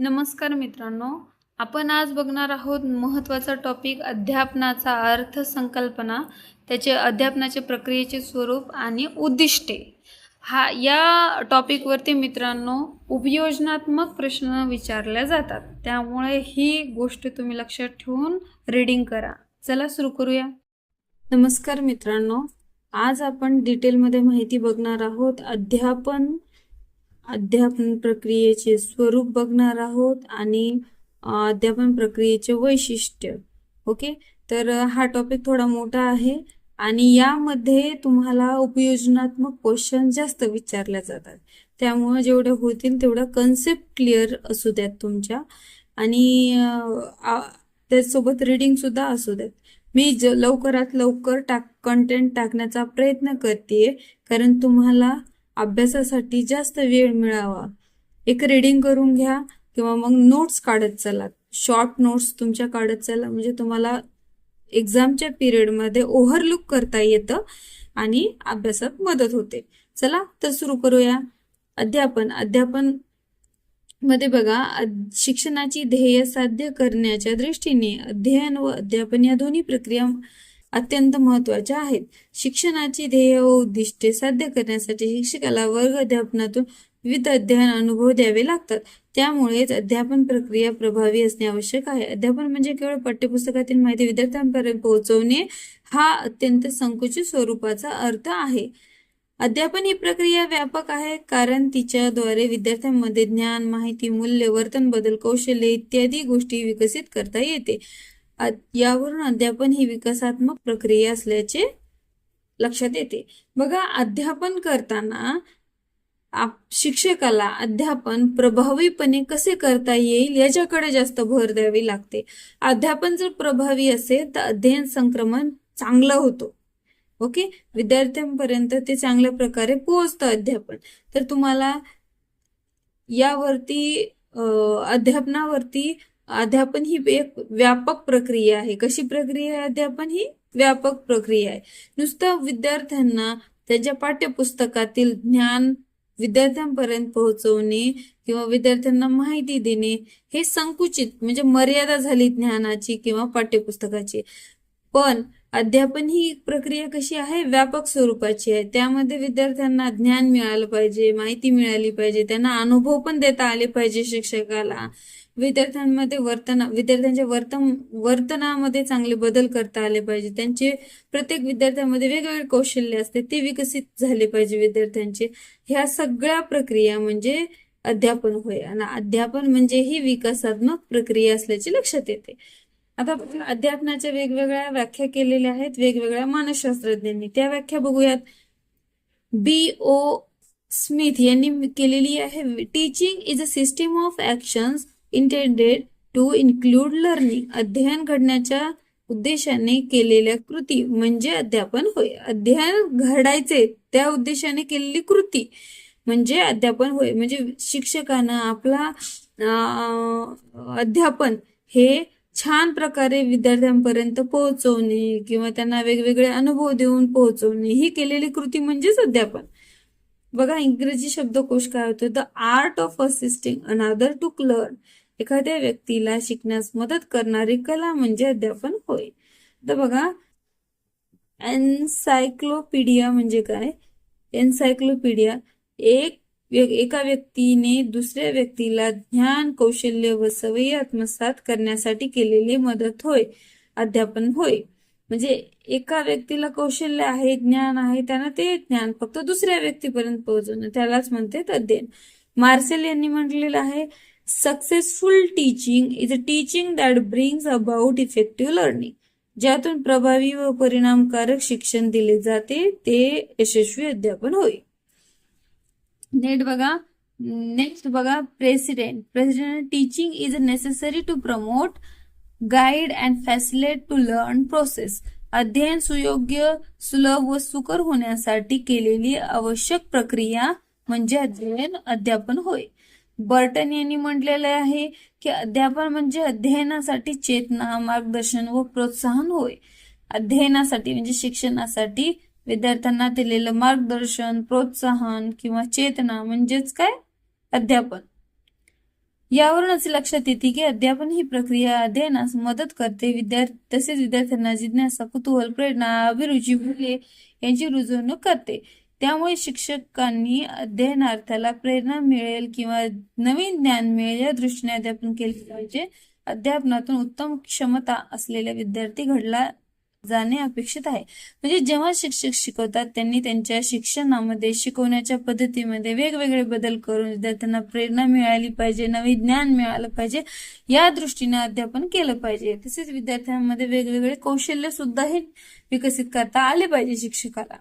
नमस्कार मित्रांनो आपण आज बघणार आहोत महत्त्वाचा टॉपिक अध्यापनाचा अर्थ संकल्पना त्याचे अध्यापनाचे प्रक्रियेचे स्वरूप आणि उद्दिष्टे. हा या टॉपिकवरती मित्रांनो उपयोजनात्मक प्रश्न विचारल्या जातात. त्यामुळे ही गोष्ट तुम्ही लक्षात ठेवून रीडिंग करा. चला सुरू करूया. नमस्कार मित्रांनो आज आपण डिटेलमध्ये माहिती बघणार आहोत अध्यापन अध्यापन प्रक्रियेचे स्वरूप बघणार आहोत आणि अध्यापन प्रक्रियेचे वैशिष्ट्य. ओके? तर हा टॉपिक थोडा मोठा आहे आणि यामध्ये तुम्हाला उपयोजनात्मक क्वेश्चन जास्त विचारल्या जातात. त्यामुळे जेवढे होतील तेवढा कन्सेप्ट क्लिअर असू द्यात तुमच्या. आणि अ, आ- त्याचसोबत सुद्धा असू द्यात. मी ज लवकरात लवकर टाक कंटेंट टाकण्याचा प्रयत्न करते कारण तुम्हाला अभ्यासासाठी जास्त वेळ मिळावा. एक रीडिंग करून घ्या किंवा मग नोट्स काढत चला. शॉर्ट नोट्स तुमच्या काढत चला. म्हणजे तुम्हाला एक्झामच्या पिरियडमध्ये ओव्हरलुक करता येतं आणि अभ्यासात मदत होते. चला तर सुरू करूया. अध्यापन. अध्यापनमध्ये बघा शिक्षणाची ध्येय साध्य करण्याच्या दृष्टीने अध्ययन व अध्यापन या दोन्ही प्रक्रिया अत्यंत महत्त्वाच्या आहेत. शिक्षणाची ध्येय व उद्दिष्टे साध्य करण्यासाठी शिक्षकाला वर्ग अध्यापनातून विविध अध्ययन अनुभव द्यावे लागतात. त्यामुळेच अध्यापन प्रक्रिया प्रभावी असणे आवश्यक आहे. अध्यापन म्हणजे केवळ पाठ्यपुस्तकातील माहिती विद्यार्थ्यांपर्यंत पोहोचवणे हा अत्यंत संकुचित स्वरूपाचा अर्थ आहे. अध्यापन ही प्रक्रिया व्यापक आहे कारण तिच्याद्वारे विद्यार्थ्यांमध्ये ज्ञान माहिती मूल्य वर्तन बदल कौशल्य इत्यादी गोष्टी विकसित करता येते. यावरून अध्यापन ही विकासात्मक प्रक्रिया असल्याचे लक्षात येते. बघा अध्यापन करताना आप शिक्षकाला अध्यापन प्रभावीपणे कसे करता येईल याच्याकडे जास्त भर द्यावी लागते. अध्यापन जर प्रभावी असेल तर अध्ययन संक्रमण चांगलं होतं. ओके? विद्यार्थ्यांपर्यंत ते चांगल्या प्रकारे पोहोचतं अध्यापन. तर तुम्हाला यावरती अध्यापनावरती अध्यापन ही एक व्यापक प्रक्रिया आहे. कशी प्रक्रिया आहे अध्यापन? ही व्यापक प्रक्रिया आहे. नुसतं विद्यार्थ्यांना त्यांच्या पाठ्यपुस्तकातील ज्ञान विद्यार्थ्यांपर्यंत पोहोचवणे किंवा विद्यार्थ्यांना माहिती देणे हे संकुचित म्हणजे मर्यादा झाली ज्ञानाची किंवा पाठ्यपुस्तकाची. पण अध्यापन ही प्रक्रिया कशी आहे? व्यापक स्वरूपाची आहे. त्यामध्ये विद्यार्थ्यांना ज्ञान मिळालं पाहिजे माहिती मिळाली पाहिजे त्यांना अनुभव पण देता आले पाहिजे शिक्षकाला. विद्यार्थ्यांमध्ये वर्तन विद्यार्थ्यांच्या वर्तन वर्तनामध्ये चांगले बदल करता आले पाहिजे. त्यांचे प्रत्येक विद्यार्थ्यांमध्ये वेगवेगळे कौशल्य असते ते विकसित झाले पाहिजे विद्यार्थ्यांचे. ह्या सगळ्या प्रक्रिया म्हणजे अध्यापन होय. आणि अध्यापन म्हणजे ही विकासात्मक प्रक्रिया असल्याचे लक्षात येते. आता अध्यापनाच्या वेगवेगळ्या व्याख्या केलेल्या आहेत वेगवेगळ्या मानसशास्त्रज्ञांनी. त्या व्याख्या बघूयात. बी. ओ. स्मिथ यांनी केलेली आहे. Teaching is a system of actions intended to include learning अध्ययन घडण्याच्या उद्देशाने केलेल्या कृती म्हणजे अध्यापन होय. अध्ययन घडायचे त्या उद्देशाने केलेली कृती म्हणजे अध्यापन होय. म्हणजे शिक्षकांना आपला अध्यापन हे छान प्रकारे विद्यार्थ्यांपर्यंत पोहोचवणे किंवा त्यांना वेगवेगळे अनुभव देऊन पोहोचवणे ही केलेली कृती म्हणजेच अध्यापन. बघा इंग्रजी शब्दकोश काय होतो? The art of assisting another to learn एखाद्या व्यक्तीला शिकण्यास मदत करणारी कला म्हणजे अध्यापन होय. तर बघा एन्सायक्लोपीडिया म्हणजे काय? एन्सायक्लोपीडिया एक एका व्यक्तीने दुसऱ्या व्यक्तीला ज्ञान कौशल्य व सवयी आत्मसात करण्यासाठी केलेली मदत होय अध्यापन होय. म्हणजे एका व्यक्तीला कौशल्य आहे ज्ञान आहे त्यांना ते ज्ञान फक्त दुसऱ्या व्यक्तीपर्यंत पोहोचवणं त्यालाच म्हणते अध्ययन. मार्सेल यांनी म्हटलेलं आहे successful teaching is a teaching that brings about effective learning ज्यातून प्रभावी व परिणामकारक शिक्षण दिले जाते ते यशस्वी अध्यापन होय. नेट बघा. नेक्स्ट बघा president president teaching is necessary to promote guide and facilitate to learn process अध्ययन सुयोग्य सुलभ व सुकर होण्यासाठी केलेली आवश्यक प्रक्रिया म्हणजे अध्ययन अध्यापन होय. बर्टन यांनी म्हटलेले आहे की अध्यापन म्हणजे अध्ययनासाठी चेतना मार्गदर्शन व प्रोत्साहन होय. अध्ययनासाठी म्हणजे शिक्षणासाठी विद्यार्थ्यांना दिलेलं मार्गदर्शन प्रोत्साहन किंवा चेतना म्हणजेच काय? अध्यापन. यावरून असे लक्षात येते की अध्यापन ही प्रक्रिया अध्ययनास मदत करते. विद्यार्थी तसेच विद्यार्थ्यांना जिज्ञासा कुतूहल प्रेरणा अभिरुची भुले यांची रुजवणूक करते. त्यामुळे शिक्षकांनी अध्ययनार्थाला प्रेरणा मिळेल किंवा नवीन ज्ञान मिळेल या दृष्टीने अध्यापन केले पाहिजे. अध्यापनातून उत्तम क्षमता असलेला विद्यार्थी घडला जाणे अपेक्षित आहे. म्हणजे जेव्हा शिक्षक शिकवतात त्यांनी त्यांच्या शिक्षणामध्ये शिकवण्याच्या पद्धतीमध्ये वेगवेगळे बदल करून विद्यार्थ्यांना प्रेरणा मिळाली पाहिजे नवीन ज्ञान मिळालं पाहिजे या दृष्टीने अध्यापन केलं पाहिजे. तसेच विद्यार्थ्यांमध्ये वेगवेगळे कौशल्य सुद्धाही विकसित करता आले पाहिजे शिक्षकाला.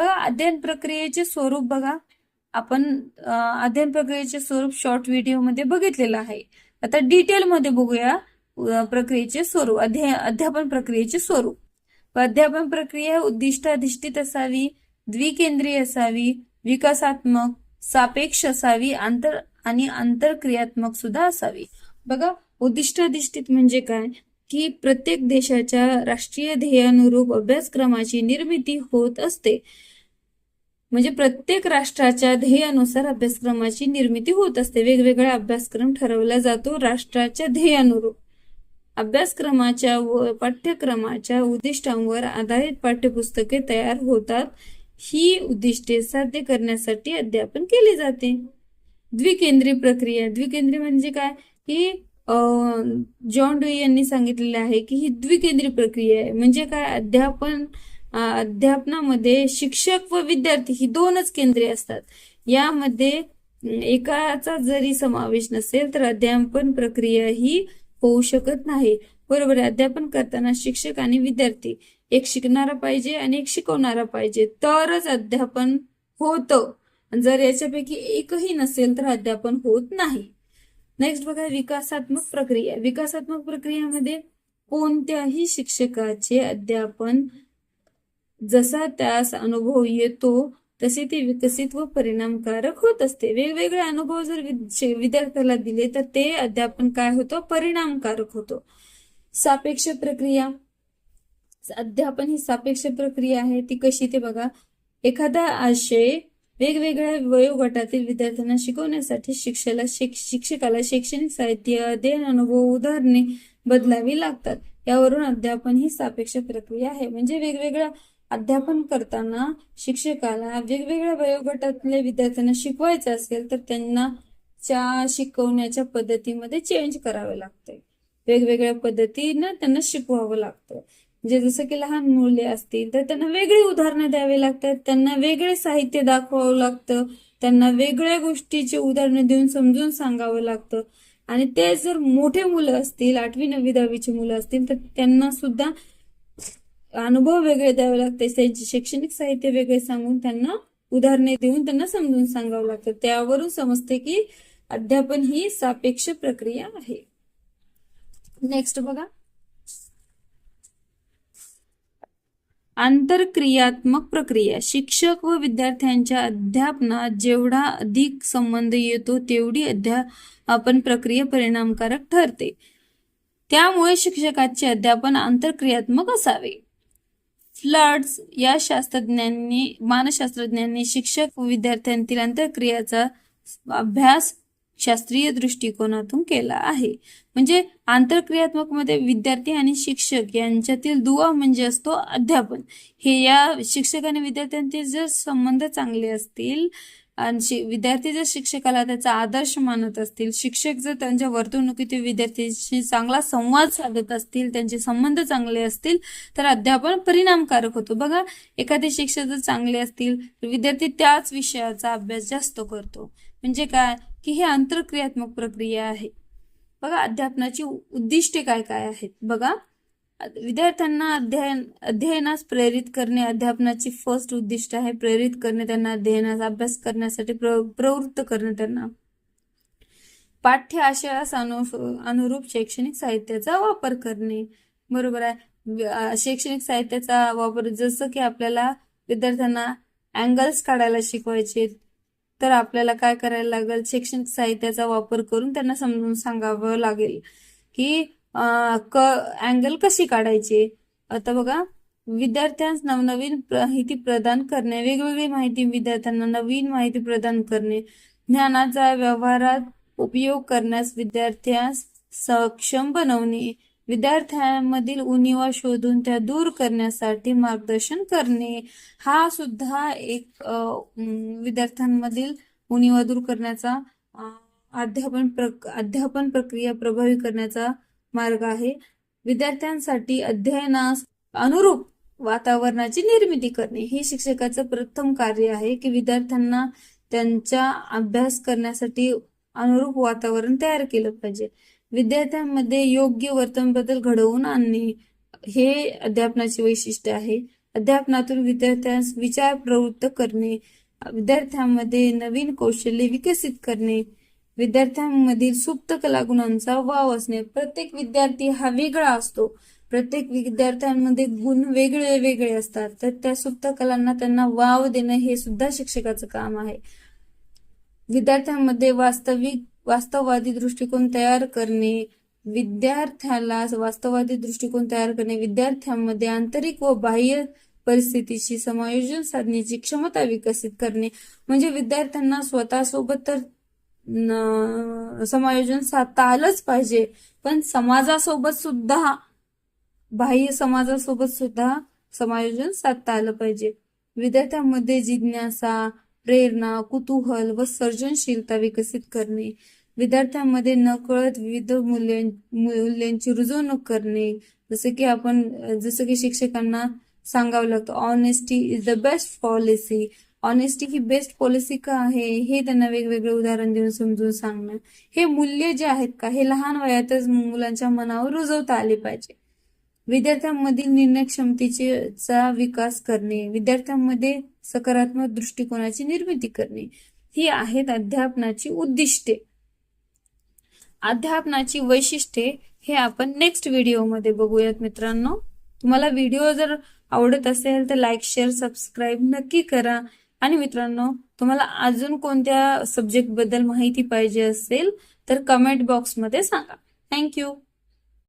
बघा अध्ययन प्रक्रियेचे स्वरूप बघा. आपण अध्ययन प्रक्रियेचे स्वरूप शॉर्ट व्हिडिओमध्ये बघितलेलं आहे. आता डिटेलमध्ये बघूया प्रक्रियेचे स्वरूप अध्यापन प्रक्रियेचे स्वरूप. अध्यापन प्रक्रिया उद्दिष्टाधिष्ठित असावी द्विकेंद्रीय असावी विकासात्मक सापेक्ष असावी आंतर आणि आंतरक्रियात्मक सुद्धा असावी. बघा उद्दिष्टाधिष्ठित म्हणजे काय? की प्रत्येक देशाच्या राष्ट्रीय ध्येयानुरूप अभ्यासक्रमाची निर्मिती होत असते. म्हणजे प्रत्येक राष्ट्राच्या ध्येयानुसार अभ्यासक्रमाची निर्मिती होत असते. वेगवेगळा अभ्यासक्रम ठरवला जातो राष्ट्राच्या ध्येयानुरूप. अभ्यासक्रमाच्या व पाठ्यक्रमाच्या उद्दिष्टांवर आधारित पाठ्यपुस्तके तयार होतात. ही उद्दिष्टे साध्य करण्यासाठी अध्यापन केले जाते. द्विकेंद्री प्रक्रिया. द्विकेंद्री म्हणजे काय? की जॉन डुई यांनी सांगितलेले आहे की ही द्विकेंद्री प्रक्रिया आहे. म्हणजे काय? अध्यापन अध्यापनामध्ये शिक्षक व विद्यार्थी ही दोनच केंद्रे असतात. यामध्ये एकाचा जरी समावेश नसेल तर अध्यापन प्रक्रिया ही होऊ शकत नाही. बरोबर अध्यापन करताना शिक्षक आणि विद्यार्थी एक शिकणारा पाहिजे आणि एक शिकवणारा पाहिजे. तरच अध्यापन होतं. जर याच्यापैकी एकही नसेल तर अध्यापन होत नाही. नेक्स्ट बघा विकासात्मक प्रक्रिया. विकासात्मक प्रक्रियेमध्ये कोणत्याही शिक्षकाचे अध्यापन जसा त्यास अनुभव येतो तसे ते विकसित व परिणामकारक होत असते. वेगवेगळे अनुभव जर विद्यार्थ्याला दिले तर ते अध्यापन काय होतं? परिणामकारक होतो. सापेक्ष प्रक्रिया. अध्यापन ही सापेक्ष प्रक्रिया आहे. ती कशी ते बघा. एखादा आशय वेगवेगळ्या वयोगटातील विद्यार्थ्यांना शिकवण्यासाठी शिक्षकाला शिक्षकाला शैक्षणिक साहित्य अध्ययन अनुभव उदाहरणे बदलावी लागतात. यावरून अध्यापन ही सापेक्ष प्रक्रिया आहे. म्हणजे वेगवेगळ्या अध्यापन करताना शिक्षकाला वेगवेगळ्या वयोगटातल्या विद्यार्थ्यांना शिकवायचं असेल तर त्यांना च्या शिकवण्याच्या पद्धतीमध्ये चेंज करावे लागते वेगवेगळ्या पद्धतीनं त्यांना शिकवावं लागतं. म्हणजे जसं की लहान मुले असतील तर त्यांना वेगळी उदाहरणं द्यावी लागतात. त्यांना वेगळे साहित्य दाखवावं लागतं. त्यांना वेगळ्या गोष्टीची उदाहरणं देऊन समजून सांगावं लागतं. आणि ते जर मोठे मुलं असतील आठवी नववी दहावीची मुलं असतील तर त्यांना सुद्धा अनुभव वेगळे द्यावे लागते. त्यांचे शैक्षणिक साहित्य वेगळे सांगून त्यांना उदाहरणे देऊन त्यांना समजून सांगावं लागतं. त्यावरून समजते की अध्यापन ही सापेक्ष प्रक्रिया आहे. नेक्स्ट बघा. आंतरक्रियात्मक प्रक्रिया. शिक्षक व विद्यार्थ्यांच्या अध्यापनात जेवढा अधिक संबंध येतो तेवढी अध्यापन प्रक्रिया परिणामकारक ठरते. त्यामुळे शिक्षकाचे अध्यापन आंतरक्रियात्मक असावे. फ्लड्स या शास्त्रज्ञांनी मानसशास्त्रज्ञांनी शिक्षक व विद्यार्थ्यांतील आंतरक्रियाचा अभ्यास शास्त्रीय दृष्टिकोनातून केला आहे. म्हणजे आंतरक्रियात्मकमध्ये विद्यार्थी आणि शिक्षक यांच्यातील दुवा म्हणजे असतो अध्यापन. हे या शिक्षक आणि विद्यार्थ्यांचे जर संबंध चांगले असतील आणि विद्यार्थी जर शिक्षकाला त्याचा आदर्श मानत असतील शिक्षक जर त्यांच्या वर्तणुकीत विद्यार्थ्यांशी चांगला संवाद साधत असतील त्यांचे संबंध चांगले असतील तर अध्यापन परिणामकारक होतो. बघा एखादे शिक्षक जर चांगले असतील तर विद्यार्थी त्याच विषयाचा अभ्यास जास्त करतो. म्हणजे काय? की ही आंतरक्रियात्मक प्रक्रिया आहे. बघा अध्यापनाची उद्दिष्टे काय काय आहेत? बघा विद्यार्थ्यांना अध्ययन अध्ययनास प्रेरित करणे अध्यापनाची फर्स्ट उद्दिष्ट आहे. प्रेरित करणे त्यांना अध्ययनाचा अभ्यास करण्यासाठी प्रवृत्त करणे त्यांना. पाठ्य आशयास अनु अनुरूप शैक्षणिक साहित्याचा वापर करणे. बरोबर आहे? शैक्षणिक साहित्याचा वापर जसं की आपल्याला विद्यार्थ्यांना अँगल्स काढायला शिकवायचे तर आपल्याला काय करायला लागेल? शैक्षणिक साहित्याचा वापर करून त्यांना समजून सांगावं लागेल की क अँगल कशी काढायची? आता बघा विद्यार्थ्यांस नवनवीन माहिती प्रदान करणे वेगवेगळी माहिती विद्यार्थ्यांना नवीन माहिती प्रदान करणे ज्ञानाचा व्यवहारात उपयोग करण्यास विद्यार्थ्यास सक्षम बनवणे विद्यार्थ्यांमधील उणिवा शोधून त्या दूर करण्यासाठी मार्गदर्शन करणे हा सुद्धा एक विद्यार्थ्यांमधील उणिवा दूर करण्याचा अध्यापन प्रक अध्यापन प्रक्रिया प्रभावी करण्याचा मार्ग आहे. विद्यार्थ्यांसाठी अध्ययनास अनुरूप वातावरणाची निर्मिती करणे हे शिक्षकाचं प्रथम कार्य आहे की विद्यार्थ्यांना त्यांच्या अभ्यास करण्यासाठी अनुरूप वातावरण तयार केलं पाहिजे. विद्यार्थ्यांमध्ये योग्य वर्तन बदल घडवून आणणे हे अध्यापनाचे वैशिष्ट्य आहे. अध्यापनातून विद्यार्थ्यांस विचार प्रवृत्त करणे विद्यार्थ्यांमध्ये नवीन कौशल्य विकसित करणे विद्यार्थ्यांमधील सुप्त कलागुणांचा वाव असणे. प्रत्येक विद्यार्थी हा वेगळा असतो. प्रत्येक विद्यार्थ्यांमध्ये गुण वेगळे वेगळे असतात. तर त्या सुप्त कलांना त्यांना वाव देणं हे सुद्धा शिक्षकाचं काम आहे. विद्यार्थ्यांमध्ये वास्तविक वास्तववादी दृष्टिकोन तयार करणे विद्यार्थ्याला वास्तववादी दृष्टिकोन तयार करणे विद्यार्थ्यांमध्ये आंतरिक व बाह्य परिस्थितीशी समायोजन साधण्याची क्षमता विकसित करणे. म्हणजे विद्यार्थ्यांना स्वतःसोबत तर समायोजन साधता आलंच पाहिजे. पण समाजासोबत सुद्धा बाह्य समाजासोबत सुद्धा समायोजन साधता आलं पाहिजे. विद्यार्थ्यांमध्ये जिज्ञासा प्रेरणा कुतूहल व सर्जनशीलता विकसित करणे. विद्यार्थ्यांमध्ये नकळत विविध मूल्य मूल्यांची रुजवणूक करणे जसं की आपण जसं की शिक्षकांना सांगावं लागतं honesty is the best policy honesty he best policy का आहे हे त्यांना वेगवेगळे उदाहरण देऊन समजून सांगणं. हे मूल्य जे आहेत का हे लहान वयातच मुलांच्या मनावर रुजवता आले पाहिजे. विद्यार्थ्यांमधील निर्णय क्षमतेचा विकास करणे विद्यार्थ्यांमध्ये सकारात्मक दृष्टिकोनाची निर्मिती करणे ही आहेत अध्यापनाची उद्दिष्टे. अध्यापनाची वैशिष्ट्ये हे आपण नेक्स्ट व्हिडिओमध्ये बघूयात मित्रांनो. तुम्हाला व्हिडिओ जर आवडत असेल तर लाईक शेअर सबस्क्राईब नक्की करा. आणि मित्रांनो तुम्हाला अजून कोणत्या सब्जेक्टबद्दल माहिती पाहिजे असेल तर कमेंट बॉक्समध्ये सांगा. थँक्यू